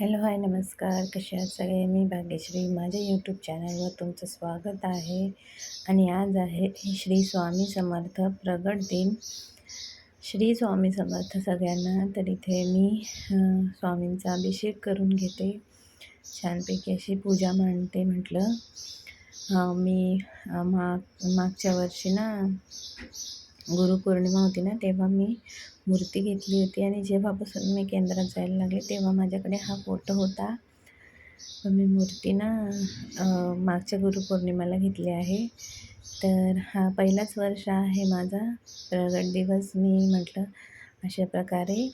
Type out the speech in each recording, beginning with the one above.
Hello hi नमस्कार. कसे आहात सगळे? मी भाग्यश्री. माझ्या यूट्यूब चॅनलवर तुमचं स्वागत आहे. आणि आज आहे श्री स्वामी समर्थ प्रगट दिन. श्री स्वामी समर्थ सगळ्यांना. तर इथे मी स्वामींचा अभिषेक करून घेते. छानपैकी अशी पूजा मांडते म्हटलं. मी माग मागच्या वर्षी ना गुरुपौर्णिमा होती ना तेव्हा मी मूर्ती घेतली होती आणि जेव्हापासून मी केंद्रात जायला लागले तेव्हा माझ्याकडे हा फोटो होता. मी मूर्ती ना मागच्या गुरुपौर्णिमेला घेतली आहे. तर हा पहिलाच वर्ष आहे माझा. प्रगट दिवस मी म्हटलं अशा प्रकारे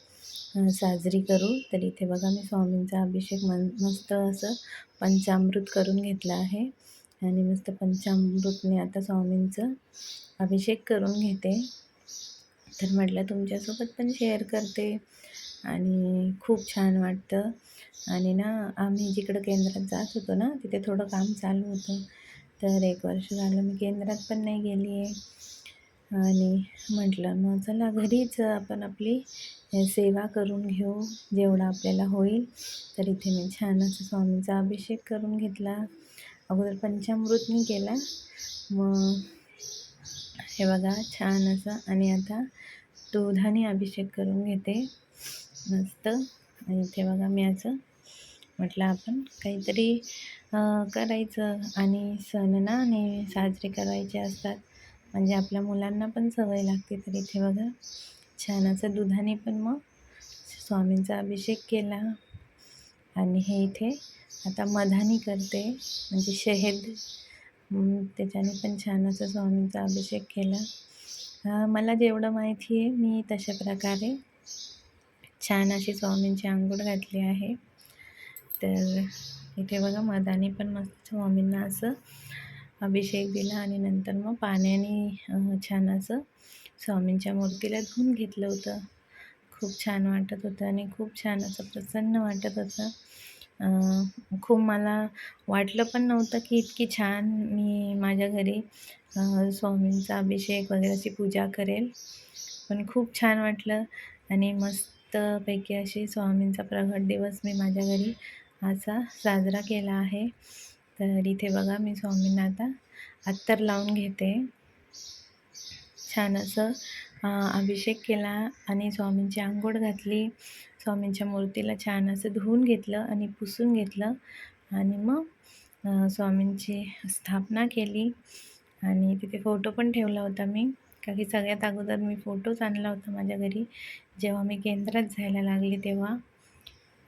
साजरी करू. तर इथे बघा मी स्वामींचा अभिषेक मन मस्त असं पंचामृत करून घेतलं आहे. आणि मस्त पंचामृतने आता स्वामींचं अभिषेक करून घेते. तर म्हटलं तुमच्यासोबत पण शेअर करते. आणि खूप छान वाटतं. आणि ना आम्ही जिकडं केंद्रात जात होतो ना तिथे थोडं काम चालू होतं. तर एक वर्ष झालं मी केंद्रात पण नाही गेली आहे आणि म्हटलं मग चला घरीच आपण आपली सेवा करून घेऊ जेवढं आपल्याला होईल. तर इथे मी छान असं स्वामींचा अभिषेक करून घेतला. अगोदर पंचामृतनी केला. मग हे बघा छान असं. आणि आता दुधाने अभिषेक करून घेते. मस्त. आणि इथे बघा मी असं म्हटलं आपण काहीतरी करायचं. आणि सण ना आणि साजरे करायचे असतात. म्हणजे आपल्या मुलांना पण सवय लागते तर इथे बघा. छान असं दुधाने पण मग स्वामींचा अभिषेक केला. आणि हे इथे आता मधानी करते. म्हणजे शहेद. म्हणून त्याच्याने पण छान असं स्वामींचा अभिषेक केला. मला जेवढं माहिती आहे मी तशा प्रकारे छान अशी स्वामींची आंघोळ घातली आहे. तर इथे बघा मधाने पण मस्त स्वामींना असं अभिषेक दिला आणि नंतर मग पाण्याने छान असं स्वामींच्या मूर्तीला धुवून घेतलं होतं. खूप छान वाटत होतं आणि खूप छान असं प्रसन्न वाटत होतं. खूप मला वाटलं पण नव्हतं की इतकी छान मी माझ्या घरी स्वामींचा अभिषेक वगैरे अशी पूजा करेल. पण खूप छान वाटलं आणि मस्तपैकी अशी स्वामींचा प्रगट दिवस मी माझ्या घरी असा साजरा केला आहे. तर इथे बघा मी स्वामींना आता अत्तर लावून घेते. छान असं अभिषेक केला आणि स्वामींची आंघोळ घातली. स्वामींच्या मूर्तीला छान असं धुवून घेतलं आणि पुसून घेतलं. आणि मग स्वामींची स्थापना केली. आणि तिथे फोटो पण ठेवला होता मी. का की सगळ्यात अगोदर मी फोटोच आणला होता माझ्या घरी. जेव्हा मी केंद्रात जायला लागली तेव्हा.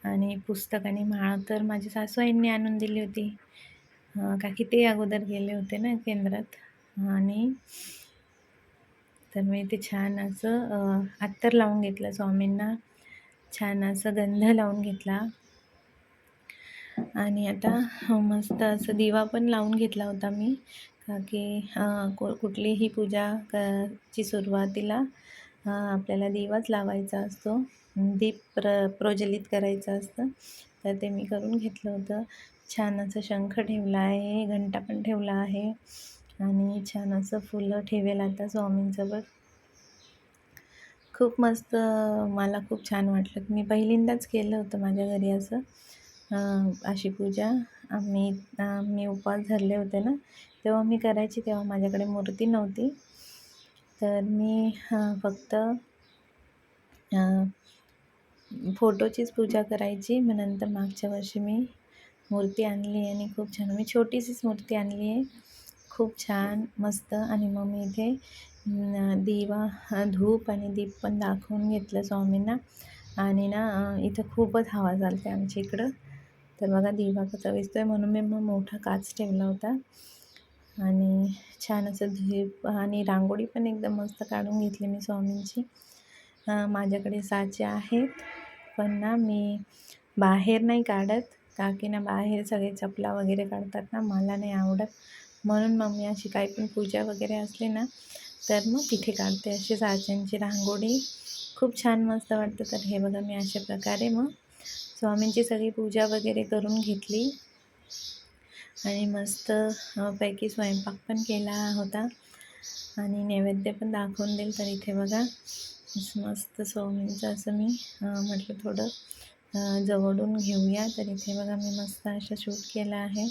आणि पुस्तक आणि माळ तर माझ्या सासूआईंनी आणून दिली होती. का की ते अगोदर गेले होते ना केंद्रात. आणि तर मी ते छान असं अत्तर लावून घेतलं स्वामींना. छान असं गंध लावून घेतला. आणि आता मस्त असं दिवा पण लावून घेतला होता मी. का की को कुठलीही पूजा क ची सुरुवातीला आपल्याला दिवाच लावायचा असतो. दीप प्र प्रज्वलित करायचं असतं. तर ते मी करून घेतलं होतं. छान असं शंख ठेवला आहे घंटा पण ठेवला आहे. आणि छान असं फुलं ठेवेल आता स्वामींसोबत खूप मस्त मला खूप छान वाटलं. मी पहिल्यांदाच केलं होतं माझ्या घरी असं अशी पूजा. आम्ही मी उपवास धरले होते ना तेव्हा मी करायची तेव्हा माझ्याकडे मूर्ती नव्हती. तर मी फक्त फोटोचीच पूजा करायची. मग नंतर मागच्या वर्षी मी मूर्ती आणली आणि खूप छान मी छोटीशीच मूर्ती आणली आहे. खूप छान मस्त. आणि मग मी इथे दिवा धूप आणि दीप पण दाखवून घेतलं स्वामींना. आणि ना इथं खूपच हवा चालते आमच्या इकडं. तर बघा दिवा कसा आहे म्हणून मी मग मोठा काच ठेवला होता. आणि छान असं धूप आणि रांगोळी पण एकदम मस्त काढून घेतली मी स्वामींची. माझ्याकडे साचे आहेत. पण ना मी बाहेर नाही काढत. काकीना ना बाहेर सगळे चपला वगैरे काढतात ना मला नाही आवडत. म्हणून मग मी अशी काही पण पूजा वगैरे असली ना तर मग तिथे काढते अशी साच्यांची रांगोळी. खूप छान मस्त वाटतं. तर हे बघा मी अशा प्रकारे मग स्वामींची सगळी पूजा वगैरे करून घेतली. आणि मस्त पैकी स्वयंपाक पण केला होता. आणि नैवेद्य पण दाखवून देईल. तर इथे बघा मस्त स्वामींचं असं मी म्हटलं थोडं जवळून घेऊया. तर इथे बघा मी मस्त असं शूट केलं आहे.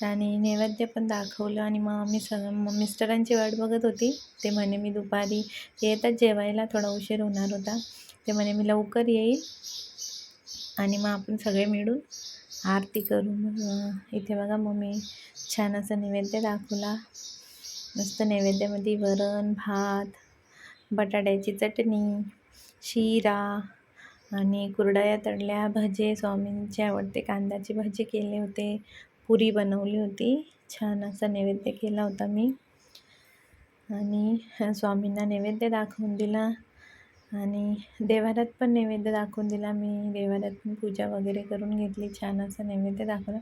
आणि नैवेद्य पण दाखवलं आणि मग मी सगळं मग मिस्टरांची वाट बघत होती. ते म्हणे मी दुपारी ते येतात जेवायला थोडा उशीर होणार होता. ते म्हणे मी लवकर येईल आणि मग आपण सगळे मिळून आरती करू. मग इथे बघा मग मी छान असं नैवेद्य दाखवला. मस्त नैवेद्यामध्ये वरण भात बटाट्याची चटणी शिरा आणि कुरडया तळल्या भजे स्वामींचे आवडते कांद्याची भाजी केले होते. पुरी बनवली होती. छान असा नैवेद्य केला होता मी. आणि स्वामींना नैवेद्य दाखवून दिला. आणि देवाऱ्यात पण नैवेद्य दाखवून दिला. मी देवाऱ्यात पण पूजा वगैरे करून घेतली. छान असं नैवेद्य दाखवला.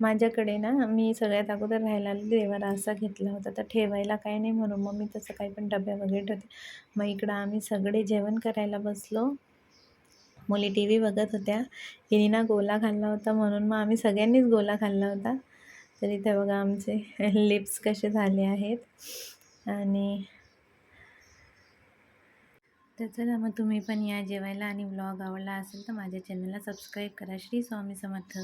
माझ्याकडे ना मी सगळ्यात अगोदर राहायला देवारा असा घेतला होता. तर ठेवायला काही नाही म्हणून मग मी तसं काही पण डब्या वगैरे ठेवते. मग इकडं आम्ही सगळे जेवण करायला बसलो. मुली टी व्ही बघत होत्या. हिने ना गोला खाल्ला होता म्हणून मग आम्ही सगळ्यांनीच गोला खाल्ला होता. तर इथे बघा आमचे लिप्स कसे झाले आहेत. आणि तर चला मग तुम्ही पण या जेवायला आणि ब्लॉग आवडला असेल तर माझ्या चॅनलला सबस्क्राईब करा. श्री स्वामी समर्थ.